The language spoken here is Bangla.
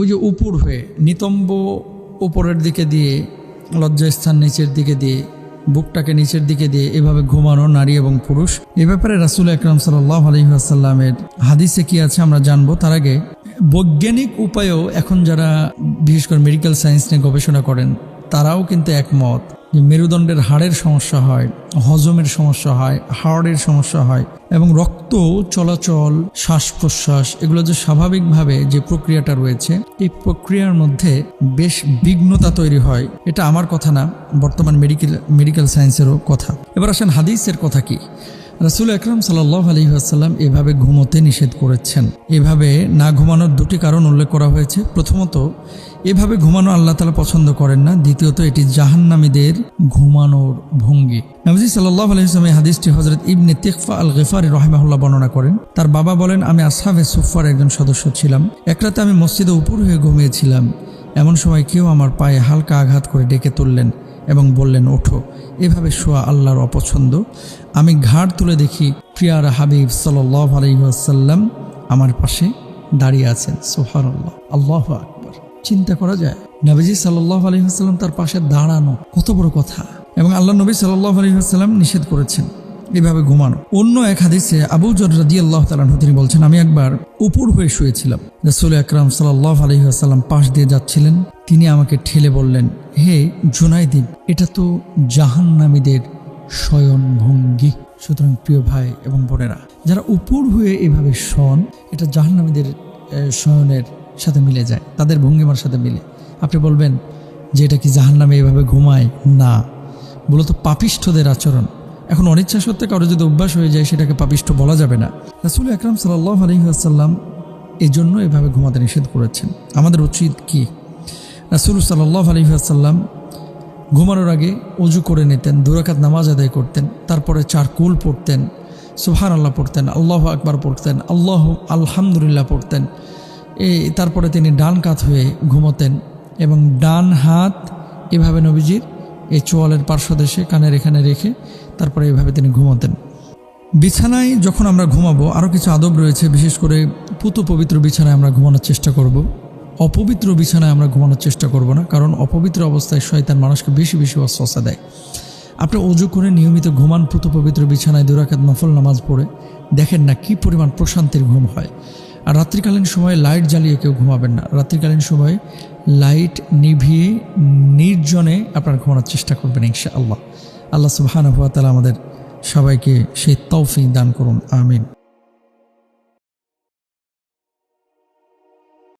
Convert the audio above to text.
ওই যে উপর হয়ে, নিতম্ব উপরের দিকে দিয়ে, লজ্জাস্থান নিচের দিকে দিয়ে, বুকটাকে নিচের দিকে দিয়ে এভাবে ঘুমানো নারী এবং পুরুষ। এ ব্যাপারে রাসুল আকরাম সাল্লাহ আলহিহাসাল্লামের হাদিসে কি আছে আমরা জানব। তার আগে বৈজ্ঞানিক উপায়েও এখন যারা, বিশেষ করে মেডিকেল সায়েন্স নিয়ে গবেষণা করেন, তারাও কিন্তু একমত। মেরুদণ্ডের হাড়ের সমস্যা হয়, হজমের সমস্যা হয়, হাড়ের সমস্যা হয় এবং রক্ত চলাচল শ্বাস প্রশ্বাস এগুলো যে স্বাভাবিকভাবে যে প্রক্রিয়াটা রয়েছে, এই প্রক্রিয়ার মধ্যে বেশ বিঘ্নতা তৈরি হয়। এটা আমার কথা না, বর্তমান মেডিকেল মেডিকেল সায়েন্সেরও কথা। এবার আসেন হাদিসের কথা কি? রাসুল আকরাম সাল্লাহ আলী আসাল্লাম এভাবে ঘুমোতে নিষেধ করেছেন। এভাবে না ঘুমানোর দুটি কারণ উল্লেখ করা হয়েছে। প্রথমত, এভাবে ঘুমানো আল্লাহ তালা পছন্দ করেন না। দ্বিতীয়ত, এটি জাহান্নামীদের ঘুমানোর ভঙ্গি। নবজি সাল্লাহ আলহিমের হাদিসটি হজরত ইবনে তেকফা আল গেফারি রহমাহুল্লাহ বর্ণনা করেন। তার বাবা বলেন, আমি আসাফে সুফার একজন সদস্য ছিলাম। একরাতে আমি মসজিদে উপর হয়ে ঘুমিয়েছিলাম। এমন সময় কেউ আমার পায়ে হালকা আঘাত করে ডেকে তুললেন। এবং বললেন, ওঠো, এভাবে শোয়া আল্লাহর অপছন্দ। আমি ঘাড় তুলে দেখি প্রিয়ার হাবিব সাল্লাহ আলহিহাসাল্লাম আমার পাশে দাঁড়িয়ে আছেন। সোহার আল্লাহ আল্লাহ আকবর। চিন্তা করা যায়, নবীজি সাল্লাহ আলহিহাস্লাম তার পাশে দাঁড়ানো কত বড় কথা। এবং আল্লাহ নবী সাল্লাহ আলহিহাস্লাম নিষেধ করেছেন এভাবে ঘুমানো। অন্য এক হাদিসে আবু জর্রাদি আল্লাহ তালাহ তিনি বলছেন, আমি একবার উপর হয়ে শুয়েছিলাম। রসুল আকরাম সাল্লাহ আলহিহাস্লাম পাশ দিয়ে যাচ্ছিলেন। তিনি আমাকে ঠেলে বললেন, হে জুনাইদিন, এটা তো জাহান্নামীদের শয়ন ভঙ্গি সুতরাং প্রিয় ভাই এবং বোনেরা, যারা উপর হয়ে এভাবে শন, এটা জাহান্নামীদের শয়নের সাথে মিলে যায়, তাদের ভঙ্গিমার সাথে মিলে। আপনি বলবেন যে এটা কি জাহান্নামে এভাবে ঘুমায়? না। মূলত পাপিষ্ঠদের আচরণ এখন অনিচ্ছা সত্ত্বে কারও যদি অভ্যাস হয়ে যায়, সেটাকে পাপিষ্ট বলা যাবে না। রাসুল আকরাম সাল্লাহ এই জন্য এভাবে ঘুমাতে নিষেধ করেছেন। আমাদের উচিত কি? রাসুল সাল্লাহ আলহিহাসাল্লাম ঘুমানোর আগে অজু করে নিতেন দুরাকাত নামাজ আদায় করতেন, তারপরে চার কুল পড়তেন সুহান আল্লাহ পড়তেন, আল্লাহ আকবার পড়তেন, আল্লাহ আলহামদুলিল্লাহ পড়তেন। এই তারপরে তিনি ডান কাত হয়ে ঘুমোতেন এবং ডান হাত এভাবে নবীজির এই চোয়ালের পার্শ্বদেশে কানের এখানে রেখে তারপরে এভাবে তিনি ঘুমাতেন। বিছানায় যখন আমরা ঘুমাবো, আরও কিছু আদব রয়েছে, বিশেষ করে পুত পবিত্র বিছানায় আমরা ঘুমানোর চেষ্টা করব। অপবিত্র বিছানায় আমরা ঘুমানোর চেষ্টা করব না, কারণ অপবিত্র অবস্থায় শয়তান মানুষকে বেশি বেশি অস্বস্থা দেয়। আপনি অজু করে নিয়মিত ঘুমান পুত পবিত্র বিছানায় দুরাকাত নফল নামাজ পড়ে, দেখেন না কি পরিমাণ প্রশান্তির ঘুম হয়। আর রাত্রিকালীন সময়ে লাইট জ্বালিয়ে কেউ ঘুমাবেন না। রাত্রিকালীন সময়ে লাইট নিভিয়ে নির্জনে আপনার ঘুমানোর চেষ্টা করবেন ইনশা আল্লাহ আল্লাহ সুবাহান হুয়া তালা আমাদের সবাইকে সেই তৌফিক দান করুন, আমিন।